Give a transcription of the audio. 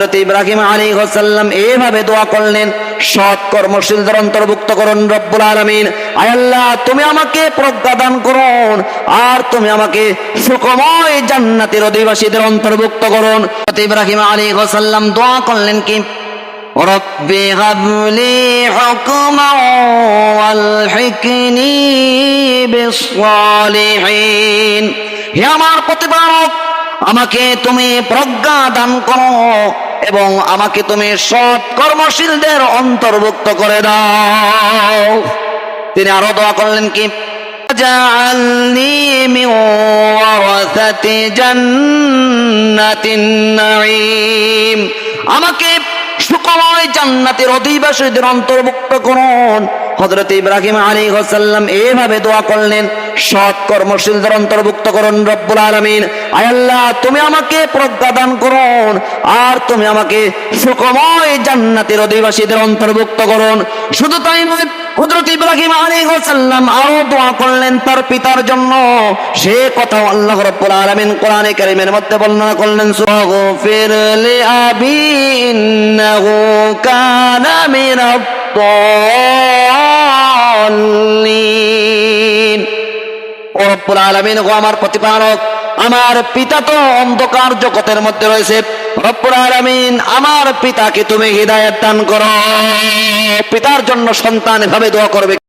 ইব্রাহিম আলী হোসাল্লাম এইভাবে দোয়া করলেন, সৎ কর্মশীলদের অন্তর্ভুক্ত করুন রব্বুল আলমিন। আয়াল্লাহ তুমি আমাকে প্রজ্ঞা দান করুন, আর তুমি আমাকে সুকময় জান্নাতের অধিবাসীদের অন্তর্ভুক্ত করুন। ইব্রাহিম আলী হোসাল্লাম দোয়া করলেন কি? রব্বি হাবলি হুকমা ওয়াল হিকনি বিসসালিহিন। হে আমার প্রতিপালক, আমাকে তুমি প্রজ্ঞা দান করো। এবং আমাকে তুমি সৎ কর্মশীলদের অন্তর্ভুক্ত করে দাও তিনি আরো দোয়া করলেন কি جعلني من ورثة جنة النعيم আমাকে সুকময় জান্নাতের অধিবাসীদের অন্তর্ভুক্ত করুন হজরত ইব্রাহিম আলী হোসাল্লাম এভাবে দোয়া করলেন, সৎ কর্মশীলদের অন্তর্ভুক্ত করুন রব্বুল আলমিন। আয়াল্লাহ তুমি আমাকে প্রজ্ঞা দান করুন, আর তুমি আমাকে সুকময় জান্নাতের অধিবাসীদের অন্তর্ভুক্ত করুন। শুধু তাই নয় হজরত ইব্রাহিম আলী সাল্লাম আরও দোয়া করলেন তার পিতার জন্য। সে কথা আল্লাহ রব্বুল আলামিন কোরআনে কারীমের মধ্যে বর্ণনা করলেন, সুগফির লি আবি ইন্নাহু কানা মিনাত দাল্লিন ও গো আমার প্রতিপালক, আমার পিতা তো অন্ধকার জগতের মধ্যে রয়েছে। রব্বুল আমার পিতাকে তুমি হৃদায়ত দান করো। পিতার জন্য সন্তান এভাবে দোয়া করবে